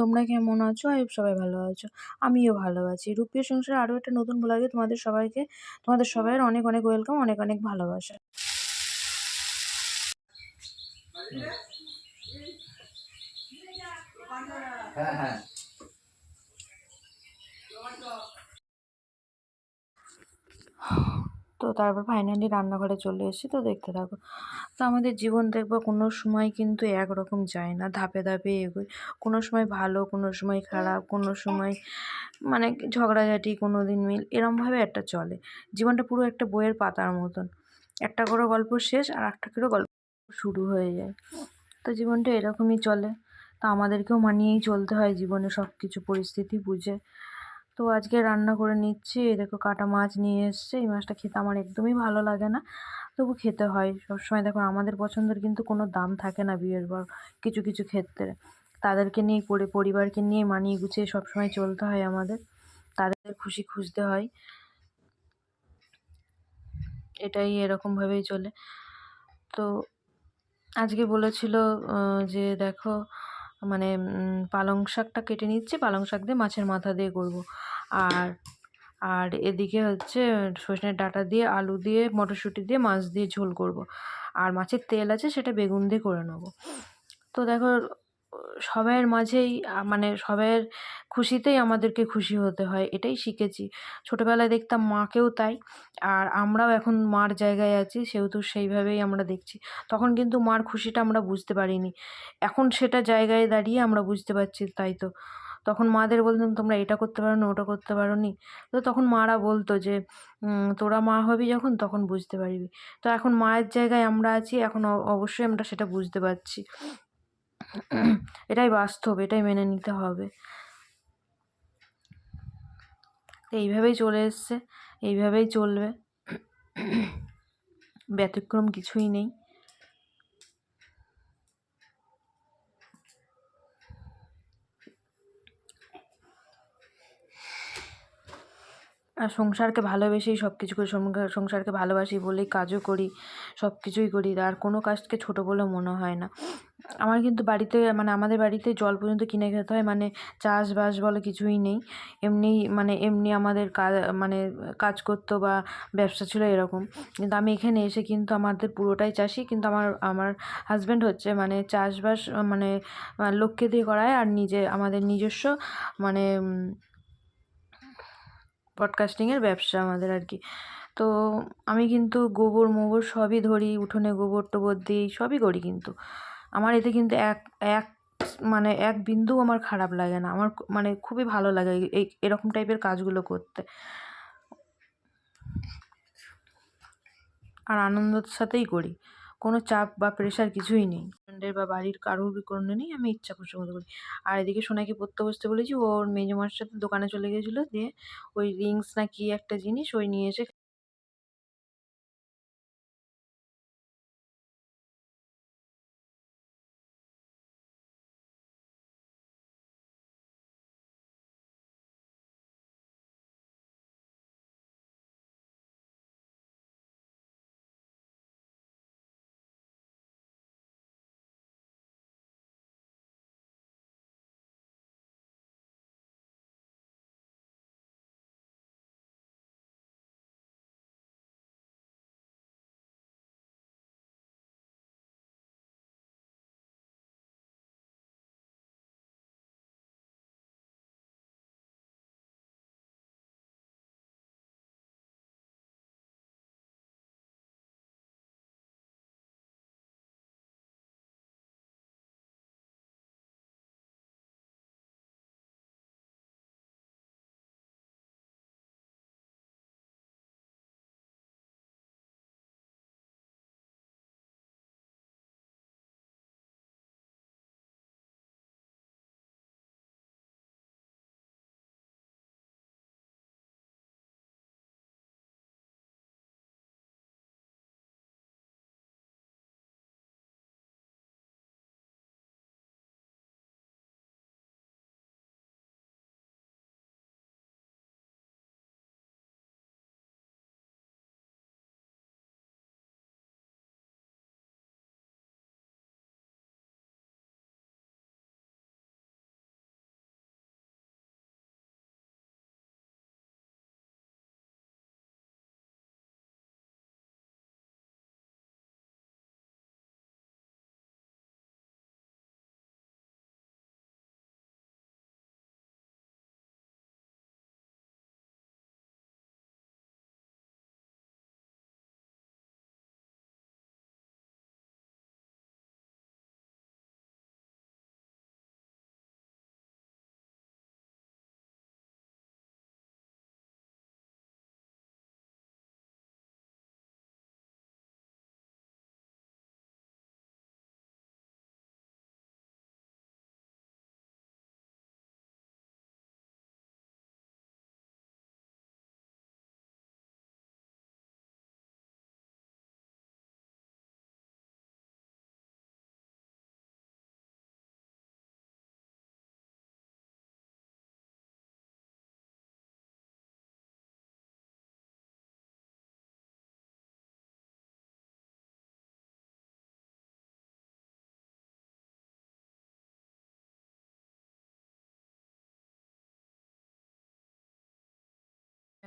তোমরা কেমন আছো? আই সবাই ভালো আছো। আমিও ভালো আছি। রূপের সংসারে আরও একটা নতুন ব্লগে তোমাদের সবাইকে তোমাদের সবাইয়ের অনেক অনেক ওয়েলকাম অনেক অনেক ভালোবাসা। হ্যাঁ হ্যাঁ তো তারপর ফাইনালি রান্নাঘরে চলে এসেছি, তো দেখতে থাকো। তো আমাদের জীবন দেখব কোনো সময় কিন্তু একরকম যায় না, ধাপে ধাপে এগোয় কোনো সময় ভালো, কোনো সময় খারাপ, কোনো সময় মানে ঝগড়াঝাটি, কোনো দিন মিল, এরমভাবে একটা চলে। জীবনটা পুরো একটা বইয়ের পাতার মতন। একটা করে গল্প শেষ আর একটা করে গল্প শুরু হয়ে যায়। তো জীবনটা এরকমই চলে। তো আমাদেরকেও মানিয়েই চলতে হয় জীবনে সব কিছু পরিস্থিতি বুঝে। তো আজকে রান্না করে নিচ্ছি। এই দেখো কাটা মাছ নিয়ে এসছে। এই মাছটা খেতে আমার একদমই ভালো লাগে না। তবু খেতে হয়। সবসময় দেখো আমাদের পছন্দের কিন্তু কোনো দাম থাকে না বিয়ের পর কিছু কিছু ক্ষেত্রে। তাদেরকে নিয়ে পরে, পরিবারকে নিয়ে মানিয়ে গুছিয়ে সবসময় চলতে হয় আমাদের। তাদের খুশি খুঁজতে হয়। এটাই এরকমভাবেই চলে। তো আজকে বলেছিল যে দেখো মানে পালং শাকটা কেটে নিচ্ছে। পালং শাক দিয়ে মাছের মাথা দিয়ে করব। আর আর এদিকে হচ্ছে সজনের ডাঁটা দিয়ে, আলু দিয়ে, মটরশুঁটি দিয়ে, মাছ দিয়ে ঝোল করব। আর মাছের তেল আছে সেটা বেগুন দিয়ে করে নেব। তো দেখো, সবাইয়ের মাঝেই মানে সবাইয়ের খুশিতেই আমাদেরকে খুশি হতে হয়, এটাই শিখেছি। ছোটোবেলায় দেখতাম মাকেও তাই, আর আমরাও এখন মার জায়গায় আছি, সেহেতু সেইভাবেই আমরা দেখছি। তখন কিন্তু মার খুশিটা আমরা বুঝতে পারিনি। এখন সেটা জায়গায় দাঁড়িয়ে আমরা বুঝতে পারছি, তাই তো। তখন মাদের বলতাম, তোমরা এটা করতে পারো না ওটা করতে পারো নি তো তখন মারা বলতো যে তোরা মা হবি যখন, তখন বুঝতে পারবি। তো এখন মায়ের জায়গায় আমরা আছি, এখন অবশ্যই আমরা সেটা বুঝতে পারছি। এটাই বাস্তব, এটাই মেনে নিতে হবে। এইভাবেই চলে এসছে, এইভাবেই চলবে। ব্যতিক্রম কিছুই নেই। আর সংসারকে ভালোবেসেই সব কিছু করি সংসারকে ভালোবাসি বলেই কাজও করি সব কিছুই করি, আর কোনো কাজকে ছোটো বলে মনে হয় না। আমার কিন্তু বাড়িতে মানে আমাদের বাড়িতে জল পর্যন্ত কিনে খেতে হয় মানে চাষবাস বলে কিছুই নেই। এমনি মানে এমনি আমাদের কাজ মানে কাজ করতো বা ব্যবসা ছিল এরকম। কিন্তু আমি এখানে এসে কিন্তু আমাদের পুরোটাই চাষি, কিন্তু আমার আমার হাজব্যান্ড হচ্ছে মানে চাষবাস মানে লোককে দিয়ে করায় আর নিজে, আমাদের নিজস্ব মানে পডকাস্টিংয়ের ব্যবসা আমাদের আর কি তো আমি কিন্তু গোবর মোবর সবই ধরি, উঠোনে গোবর টোবর দিই, সবই করি কিন্তু। আমার এতে কিন্তু এক এক মানে এক বিন্দু আমার খারাপ লাগে না। আমার মানে খুবই ভালো লাগে এই এরকম টাইপের কাজগুলো করতে। আর আনন্দের সাথেই করি। কোনো চাপ বা প্রেশার কিছুই নেই। ফ্রেন্ডের বা বাড়ির কারোর কোনো নেই, আমি ইচ্ছা খুশি মতো করি। আর এদিকে সোনাকে পড়তে বসতে বলেছি, ওর মেজো মার সাথে দোকানে চলে গিয়েছিল দিয়ে ওই রিংস না কি একটা জিনিস ওই নিয়ে এসে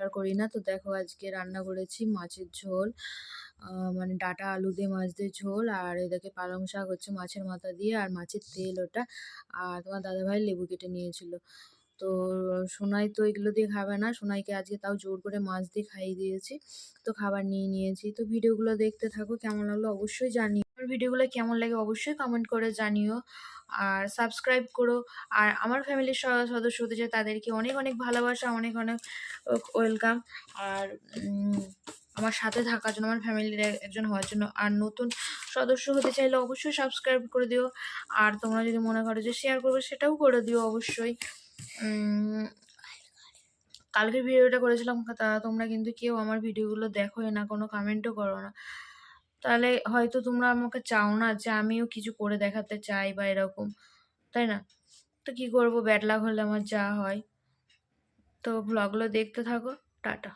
শেয়ার করি না। তো দেখো আজকে রান্না করেছি মাছের ঝোল মানে ডাটা আলু দিয়ে মাছ দিয়ে ঝোল, আর এদিকে পালং শাক হচ্ছে মাছের মাথা দিয়ে আর মাছের তেল ওটা। আর তোমার দাদাভাই লেবু কেটে নিয়েছিল। তো সোনাই তো এগুলো দিয়ে খাবে না, সোনাইকে আজকে তাও জোর করে মাছ দিয়ে খাইয়ে দিয়েছি। তো খাবার নিয়ে নিয়েছি। তো ভিডিওগুলো দেখতে থাকো, কেমন লাগল অবশ্যই জানিও। ভিডিওগুলো কেমন লাগে অবশ্যই কমেন্ট করে জানিও। আর সাবস্ক্রাইব করো। আর আমার ফ্যামিলির সদস্য হতে চাই তাদেরকে অনেক অনেক ভালোবাসা, অনেক অনেক ওয়েলকাম আর আমার সাথে থাকার জন্য, আমার ফ্যামিলির একজন হওয়ার জন্য। আর নতুন সদস্য হতে চাইলে অবশ্যই সাবস্ক্রাইব করে দিও। আর তোমরা যদি মনে করো যে শেয়ার করবে, সেটাও করে দিও অবশ্যই। কালকের ভিডিওটা করেছিলাম তোমরা কিন্তু কেউ আমার ভিডিওগুলো দেখোই না, কোনো কমেন্টও করো না। তাহলে হয়তো তোমরা আমাকে চাও না যে আমিও কিছু করে দেখাতে চাই বা এরকম, তাই না? তো কি করব? ব্যাড হলে আমার যা হয়। তো ব্লগগুলো দেখতে থাকো, টাটা।